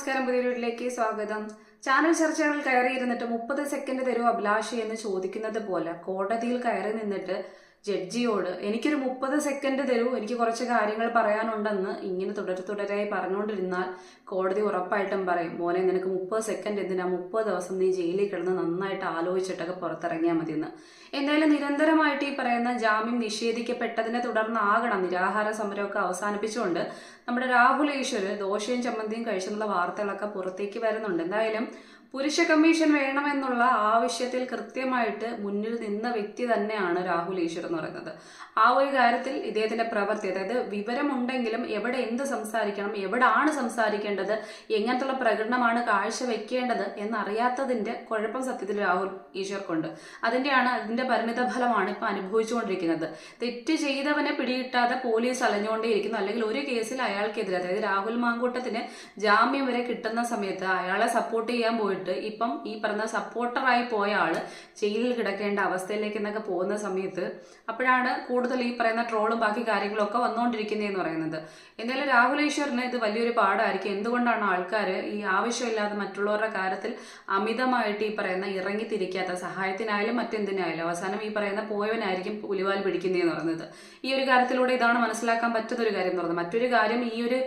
നമസ്കാരം പുതിയ വീട്ടിലേക്ക് സ്വാഗതം. ചാനൽ ചർച്ചകൾ കയറിയിരുന്നിട്ട് മുപ്പത് സെക്കൻഡ് തരൂ അഭിലാഷി എന്ന് ചോദിക്കുന്നത് പോലെ കോടതിയിൽ കയറി നിന്നിട്ട് ജഡ്ജിയോട് എനിക്കൊരു മുപ്പത് സെക്കൻഡ് തരൂ എനിക്ക് കുറച്ച് കാര്യങ്ങൾ പറയാനുണ്ടെന്ന് ഇങ്ങനെ തുടരെ തുടരായി പറഞ്ഞുകൊണ്ടിരുന്നാൽ കോടതി ഉറപ്പായിട്ടും പറയും മോനെ നിനക്ക് മുപ്പത് സെക്കൻഡ് എന്തിനാ? മുപ്പത് ദിവസം നീ ജയിലിൽ കിടന്ന് നന്നായിട്ട് ആലോചിച്ചിട്ടൊക്കെ പുറത്തിറങ്ങിയാൽ മതിയെന്ന്. എന്തായാലും നിരന്തരമായിട്ട് ഈ പറയുന്ന ജാമ്യം നിഷേധിക്കപ്പെട്ടതിനെ തുടർന്ന് തുടർന്നാകണം നിരാഹാര സമരമൊക്കെ അവസാനിപ്പിച്ചുകൊണ്ട് നമ്മുടെ രാഹുൽ ഈശ്വർ ദോശയും ചമ്മന്തിയും കഴിച്ചെന്നുള്ള വാർത്തകളൊക്കെ പുറത്തേക്ക് വരുന്നുണ്ട്. എന്തായാലും പുരുഷ കമ്മീഷൻ വേണമെന്നുള്ള ആവശ്യത്തിൽ കൃത്യമായിട്ട് മുന്നിൽ നിന്ന വ്യക്തി തന്നെയാണ് രാഹുൽ ഈശ്വർ എന്ന് പറയുന്നത്. ആ ഒരു കാര്യത്തിൽ ഇദ്ദേഹത്തിന്റെ പ്രവൃത്തി അതായത് വിവരമുണ്ടെങ്കിലും എവിടെ എന്ത് സംസാരിക്കണം എവിടാണ് സംസാരിക്കേണ്ടത് എങ്ങനത്തുള്ള പ്രകടനമാണ് കാഴ്ചവെക്കേണ്ടത് എന്നറിയാത്തതിന്റെ കുഴപ്പം സത്യത്തിൽ രാഹുൽ ഈശ്വർക്കുണ്ട്. അതിന്റെയാണ് അതിന്റെ പരിണിത ഫലമാണ് ഇപ്പൊ അനുഭവിച്ചുകൊണ്ടിരിക്കുന്നത്. തെറ്റ് ചെയ്തവനെ പിടികിട്ടാതെ പോലീസ് അലഞ്ഞുകൊണ്ടേയിരിക്കുന്നു. അല്ലെങ്കിൽ ഒരു കേസിൽ അയാൾക്കെതിരെ അതായത് രാഹുൽ മാങ്കൂട്ടത്തിന് ജാമ്യം വരെ കിട്ടുന്ന സമയത്ത് അയാളെ സപ്പോർട്ട് ചെയ്യാൻ പോയിട്ട് ഇപ്പം ഈ പറഞ്ഞ സപ്പോർട്ടറായി പോയ ആൾ ജയിലിൽ കിടക്കേണ്ട അവസ്ഥയിലേക്ക് എന്നൊക്കെ പോകുന്ന സമയത്ത് അപ്പോഴാണ് കൂടുതൽ ഈ പറയുന്ന ട്രോളും ബാക്കി കാര്യങ്ങളും ഒക്കെ വന്നുകൊണ്ടിരിക്കുന്നതെന്ന് പറയുന്നത്. എന്തായാലും രാഹുൽ ഈശ്വറിന് ഇത് വലിയൊരു പാടായിരിക്കും. എന്തുകൊണ്ടാണ് ആൾക്കാർ ഈ ആവശ്യമില്ലാതെ മറ്റുള്ളവരുടെ കാര്യത്തിൽ അമിതമായിട്ട് ഈ പറയുന്ന ഇറങ്ങിത്തിരിക്കാത്ത സഹായത്തിനായാലും മറ്റെന്തിനായാലും അവസാനം ഈ പറയുന്ന പോയവനായിരിക്കും പുലിവാൽ പിടിക്കുന്നതെന്ന് പറയുന്നത് ഈ ഒരു കാര്യത്തിലൂടെ ഇതാണ് മനസ്സിലാക്കാൻ പറ്റുന്ന ഒരു കാര്യം എന്ന് പറയുന്നത് മറ്റൊരു കാര്യം ഈ ഒരു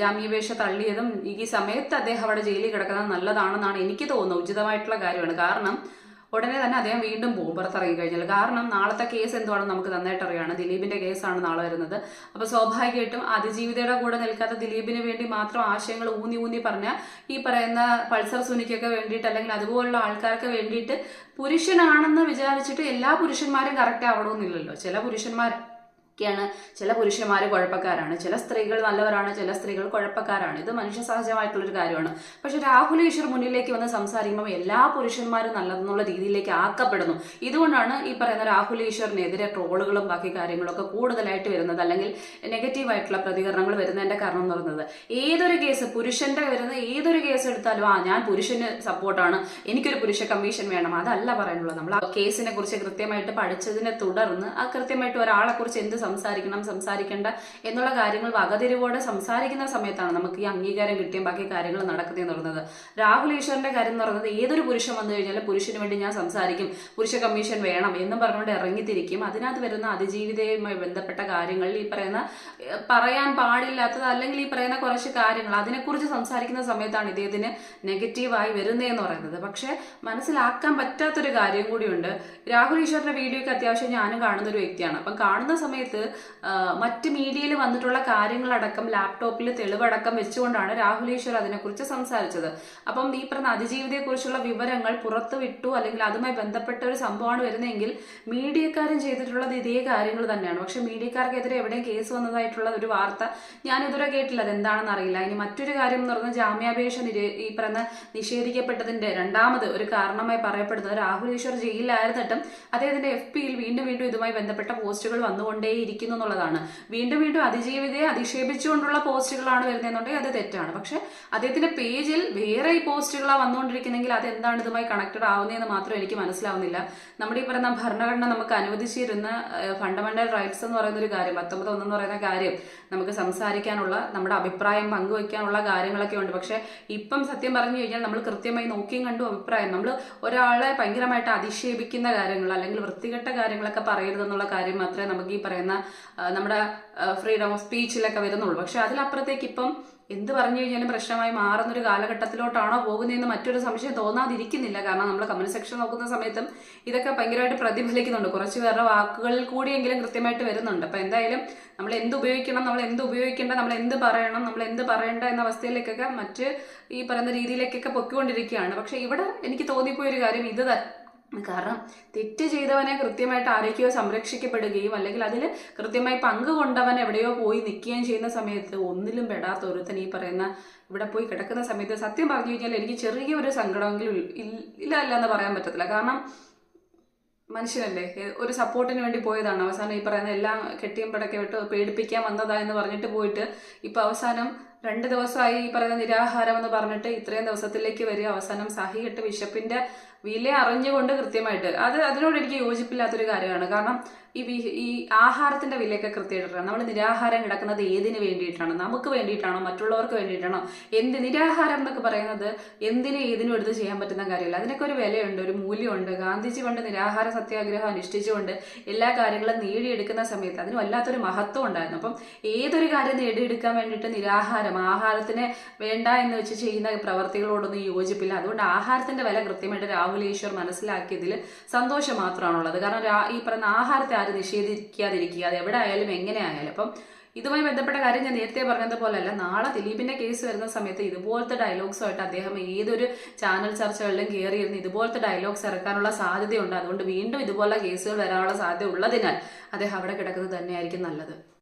ജാമ്യാപേക്ഷ തള്ളിയതും ഈ സമയത്ത് അദ്ദേഹം അവിടെ ജയിലിൽ കിടക്കുന്നത് നല്ലതാണെന്നാണ് എനിക്ക് തോന്നുന്നത് ഉചിതമായിട്ടുള്ള കാര്യമാണ്. കാരണം ഉടനെ തന്നെ അദ്ദേഹം വീണ്ടും പോകും പുറത്തിറങ്ങി കഴിഞ്ഞാൽ. കാരണം നാളത്തെ കേസ് എന്തുവാണെന്ന് നമുക്ക് നന്നായിട്ട് അറിയാണ്. ദിലീപിന്റെ കേസാണ് നാളെ വരുന്നത്. അപ്പൊ സ്വാഭാവികമായിട്ടും അതിജീവിതയുടെ കൂടെ നിൽക്കാത്ത ദിലീപിന് വേണ്ടി മാത്രം ആശയങ്ങൾ ഊന്നി ഊന്നി പറഞ്ഞ ഈ പറയുന്ന പൾസർ സുനിക്കൊക്കെ വേണ്ടിയിട്ട് അല്ലെങ്കിൽ അതുപോലുള്ള ആൾക്കാർക്ക് വേണ്ടിയിട്ട് പുരുഷനാണെന്ന് വിചാരിച്ചിട്ട് എല്ലാ പുരുഷന്മാരും കറക്റ്റ് ആവണമെന്നില്ലല്ലോ. ചില പുരുഷന്മാർ ഒക്കെയാണ് ചില പുരുഷന്മാർ കുഴപ്പക്കാരാണ്. ചില സ്ത്രീകൾ നല്ലവരാണ് ചില സ്ത്രീകൾ കുഴപ്പക്കാരാണ്. ഇത് മനുഷ്യ സഹജമായിട്ടുള്ളൊരു കാര്യമാണ്. പക്ഷെ രാഹുൽ ഈശ്വർ മുന്നിലേക്ക് വന്ന് സംസാരിക്കുമ്പോൾ എല്ലാ പുരുഷന്മാരും നല്ലതെന്നുള്ള രീതിയിലേക്ക് ആക്കപ്പെടുന്നു. ഇതുകൊണ്ടാണ് ഈ പറയുന്ന രാഹുൽ ഈശ്വറിനെതിരെ ട്രോളുകളും ബാക്കി കാര്യങ്ങളൊക്കെ കൂടുതലായിട്ട് വരുന്നത് അല്ലെങ്കിൽ നെഗറ്റീവായിട്ടുള്ള പ്രതികരണങ്ങൾ വരുന്നതിന്റെ കാരണം എന്ന് പറയുന്നത്. ഏതൊരു കേസ് പുരുഷന്റെ വരുന്ന ഏതൊരു കേസ് എടുത്താലും ആ ഞാൻ പുരുഷന് സപ്പോർട്ടാണ് എനിക്കൊരു പുരുഷ കമ്മീഷൻ വേണം അതല്ല പറയാനുള്ളത്. നമ്മൾ ആ കേസിനെ കുറിച്ച് കൃത്യമായിട്ട് പഠിച്ചതിനെ തുടർന്ന് ആ കൃത്യമായിട്ട് ഒരാളെ കുറിച്ച് എന്ത് സംസാരിക്കണം സംസാരിക്കേണ്ട എന്നുള്ള കാര്യങ്ങൾ വകതിരിവോടെ സംസാരിക്കുന്ന സമയത്താണ് നമുക്ക് ഈ അംഗീകാരം കിട്ടിയും ബാക്കി കാര്യങ്ങൾ നടക്കുന്നത് എന്ന് പറയുന്നത് രാഹുൽ ഈശ്വറിന്റെ കാര്യം എന്ന് പറയുന്നത് ഏതൊരു പുരുഷൻ വന്നു കഴിഞ്ഞാൽ പുരുഷന് വേണ്ടി ഞാൻ സംസാരിക്കും പുരുഷ കമ്മീഷൻ വേണം എന്നും പറഞ്ഞുകൊണ്ട് ഇറങ്ങിത്തിരിക്കും. അതിനകത്ത് വരുന്ന അതിജീവിതയുമായി ബന്ധപ്പെട്ട കാര്യങ്ങളിൽ ഈ പറയുന്ന പറയാൻ പാടില്ലാത്തത് അല്ലെങ്കിൽ ഈ പറയുന്ന കുറച്ച് കാര്യങ്ങൾ അതിനെക്കുറിച്ച് സംസാരിക്കുന്ന സമയത്താണ് ഇദ്ദേഹത്തിന് നെഗറ്റീവായി വരുന്നതെന്ന് പറയുന്നത്. പക്ഷേ മനസ്സിലാക്കാൻ പറ്റാത്തൊരു കാര്യം കൂടിയുണ്ട്. രാഹുൽ ഈശ്വറിന്റെ വീഡിയോയ്ക്ക് അത്യാവശ്യം ഞാനും കാണുന്ന ഒരു വ്യക്തിയാണ്. അപ്പം കാണുന്ന സമയത്ത് ആ, മറ്റ് മീഡിയയിൽ വന്നിട്ടുള്ള കാര്യങ്ങളടക്കം ലാപ്ടോപ്പിൽ തെളിവടക്കം വെച്ചുകൊണ്ടാണ് രാഹുൽ ഈശ്വർ അതിനെക്കുറിച്ച് സംസാരിച്ചത്. അപ്പം ഈ പറഞ്ഞ അതിജീവിതയെക്കുറിച്ചുള്ള വിവരങ്ങൾ പുറത്തുവിട്ടു അല്ലെങ്കിൽ അതുമായി ബന്ധപ്പെട്ട ഒരു സംഭവമാണ് വരുന്നതെങ്കിൽ മീഡിയക്കാരും ചെയ്തിട്ടുള്ളത് ഇതേ കാര്യങ്ങൾ തന്നെയാണ്. പക്ഷെ മീഡിയക്കാർക്കെതിരെ എവിടെയും കേസ് വന്നതായിട്ടുള്ള ഒരു വാർത്ത ഞാൻ ഇതുവരെ കേട്ടില്ല. അതെന്താണെന്ന് അറിയില്ല. ഇനി മറ്റൊരു കാര്യം എന്ന് പറഞ്ഞാൽ ജാമ്യാപേക്ഷ ഈ പറഞ്ഞ നിഷേധിക്കപ്പെട്ടതിന്റെ രണ്ടാമത് ഒരു കാരണമായി പറയപ്പെടുന്നത് രാഹുൽ ഈശ്വർ ജയിലിലായിരുന്നിട്ടും അദ്ദേഹത്തിന്റെ എഫ് പിയിൽ വീണ്ടും വീണ്ടും ഇതുമായി ബന്ധപ്പെട്ട പോസ്റ്റുകൾ വന്നുകൊണ്ടേയിരിക്കുന്നു എന്നുള്ളതാണ്. വീണ്ടും വീണ്ടും അതിജീവിതയെ അധിക്ഷേപിച്ചുകൊണ്ടുള്ള പോസ്റ്റുകളാണ് വരുന്നതെന്നുണ്ടെങ്കിൽ അത് തെറ്റാണ്. പക്ഷെ അദ്ദേഹത്തിന്റെ പേജിൽ വേറെ ഈ പോസ്റ്റുകളാണ് വന്നുകൊണ്ടിരിക്കുന്നെങ്കിൽ അത് എന്താണ് ഇതുമായി കണക്റ്റഡ് ആവുന്നതെന്ന് മാത്രം എനിക്ക് മനസ്സിലാവുന്നില്ല. നമ്മുടെ ഈ പറയുന്ന ഭരണഘടന നമുക്ക് അനുവദിച്ചിരുന്ന ഫണ്ടമെന്റൽ റൈറ്റ്സ് എന്ന് പറയുന്ന ഒരു കാര്യം പത്തൊമ്പത് ഒന്നെന്ന് പറയുന്ന കാര്യം നമുക്ക് സംസാരിക്കാനുള്ള നമ്മുടെ അഭിപ്രായം പങ്കുവയ്ക്കാനുള്ള കാര്യങ്ങളൊക്കെ ഉണ്ട്. പക്ഷെ ഇപ്പം സത്യം പറഞ്ഞു കഴിഞ്ഞാൽ നമ്മൾ കൃത്യമായി നോക്കിയും കണ്ടു അഭിപ്രായം. നമ്മൾ ഒരാളെ ഭയങ്കരമായിട്ട് അധിക്ഷേപിക്കുന്ന കാര്യങ്ങൾ അല്ലെങ്കിൽ വൃത്തികെട്ട കാര്യങ്ങളൊക്കെ പറയരുതെന്നുള്ള കാര്യം മാത്രമേ നമുക്ക് ഈ പറയുന്ന നമ്മുടെ ഫ്രീഡം ഓഫ് സ്പീച്ചിലൊക്കെ വരുന്നുള്ളൂ. പക്ഷെ അതിലപ്പുറത്തേക്ക് ഇപ്പം എന്ത് പറഞ്ഞു കഴിഞ്ഞാലും പ്രശ്നമായി മാറുന്ന ഒരു കാലഘട്ടത്തിലോട്ടാണോ പോകുന്നതെന്ന് മറ്റൊരു സംശയം തോന്നാതിരിക്കുന്നില്ല. കാരണം നമ്മൾ കമന്റ് സെക്ഷൻ നോക്കുന്ന സമയത്തും ഇതൊക്കെ ഭയങ്കരമായിട്ട് പ്രതിഫലിക്കുന്നുണ്ട്. കുറച്ച് പേരുടെ വാക്കുകളിൽ കൂടിയെങ്കിലും കൃത്യമായിട്ട് വരുന്നുണ്ട്. അപ്പൊ എന്തായാലും നമ്മൾ എന്ത് ഉപയോഗിക്കണം നമ്മൾ എന്ത് ഉപയോഗിക്കേണ്ട നമ്മൾ എന്ത് പറയണം നമ്മൾ എന്ത് പറയേണ്ട എന്ന അവസ്ഥയിലേക്കൊക്കെ മറ്റ് ഈ പറയുന്ന രീതിയിലേക്കൊക്കെ പൊക്കിക്കൊണ്ടിരിക്കുകയാണ് പക്ഷെ ഇവിടെ എനിക്ക് തോന്നിപ്പോയൊരു കാര്യം ഇത് കാരണം തെറ്റ് ചെയ്തവനെ കൃത്യമായിട്ട് ആരൊക്കെയോ സംരക്ഷിക്കപ്പെടുകയും അല്ലെങ്കിൽ അതിൽ കൃത്യമായി പങ്ക് കൊണ്ടവൻ എവിടെയോ പോയി നിൽക്കുകയും ചെയ്യുന്ന സമയത്ത് ഒന്നിലും പെടാത്ത ഒരുത്തൻ ഈ പറയുന്ന ഇവിടെ പോയി കിടക്കുന്ന സമയത്ത് സത്യം പറഞ്ഞു കഴിഞ്ഞാൽ എനിക്ക് ചെറിയൊരു സങ്കടമെങ്കിലും ഇല്ല അല്ല എന്ന് പറയാൻ പറ്റത്തില്ല. കാരണം മനുഷ്യനല്ലേ? ഒരു സപ്പോർട്ടിന് വേണ്ടി പോയതാണ്. അവസാനം ഈ പറയുന്ന എല്ലാം കെട്ടിയും പടക്കെ വിട്ട് പേടിപ്പിക്കാൻ വന്നതാ എന്ന് പറഞ്ഞിട്ട് പോയിട്ട് ഇപ്പൊ അവസാനം രണ്ട് ദിവസമായി ഈ പറയുന്ന നിരാഹാരം എന്ന് പറഞ്ഞിട്ട് ഇത്രയും ദിവസത്തിലേക്ക് വരിക. അവസാനം സഹികെട്ട് വിശപ്പിന്റെ വില അറിഞ്ഞുകൊണ്ട് കൃത്യമായിട്ട് അത് അതിനോട് എനിക്ക് യോജിപ്പില്ലാത്തൊരു കാര്യമാണ്. കാരണം ഈ ഈ ആഹാരത്തിന്റെ വിലയൊക്കെ കൃത്യമായിട്ടാണ്. നമ്മൾ നിരാഹാരം കിടക്കുന്നത് ഏതിന് വേണ്ടിയിട്ടാണ്? നമുക്ക് വേണ്ടിയിട്ടാണോ? മറ്റുള്ളവർക്ക് വേണ്ടിയിട്ടാണോ? എന്ത് നിരാഹാരം എന്നൊക്കെ പറയുന്നത് എന്തിനും ഏതിനും എടുത്ത് ചെയ്യാൻ പറ്റുന്ന കാര്യമല്ല. അതിനൊക്കെ ഒരു വിലയുണ്ട് ഒരു മൂല്യമുണ്ട്. ഗാന്ധിജി കൊണ്ട് നിരാഹാര സത്യാഗ്രഹം അനുഷ്ഠിച്ചുകൊണ്ട് എല്ലാ കാര്യങ്ങളും നേടിയെടുക്കുന്ന സമയത്ത് അതിന് വല്ലാത്തൊരു മഹത്വം ഉണ്ടായിരുന്നു. അപ്പം ഏതൊരു കാര്യം നേടിയെടുക്കാൻ വേണ്ടിയിട്ട് നിരാഹാരം ആഹാരത്തിന് വേണ്ട എന്ന് വെച്ച് ചെയ്യുന്ന പ്രവർത്തികളോടൊന്നും യോജിപ്പില്ല. അതുകൊണ്ട് ആഹാരത്തിന്റെ വില കൃത്യമായിട്ട് രാഹുൽ ഈശ്വർ മനസ്സിലാക്കിയതിൽ സന്തോഷം മാത്രമാണുള്ളത്. കാരണം ഈ പറയുന്ന ആഹാരത്തെ ആരും നിഷേധിക്കാതിരിക്കുക അത് എവിടെ ആയാലും എങ്ങനെ ആയാലും. അപ്പം ഇതുമായി ബന്ധപ്പെട്ട കാര്യം ഞാൻ നേരത്തെ പറഞ്ഞതുപോലല്ല. നാളെ ദിലീപിന്റെ കേസ് വരുന്ന സമയത്ത് ഇതുപോലത്തെ ഡയലോഗ്സുമായിട്ട് അദ്ദേഹം ഏതൊരു ചാനൽ ചർച്ചകളിലും കയറിയിരുന്ന് ഇതുപോലത്തെ ഡയലോഗ്സ് ഇറക്കാനുള്ള സാധ്യതയുണ്ട്. അതുകൊണ്ട് വീണ്ടും ഇതുപോലുള്ള കേസുകൾ വരാനുള്ള സാധ്യത ഉള്ളതിനാൽ അദ്ദേഹം അവിടെ കിടക്കുന്നത് തന്നെയായിരിക്കും നല്ലത്.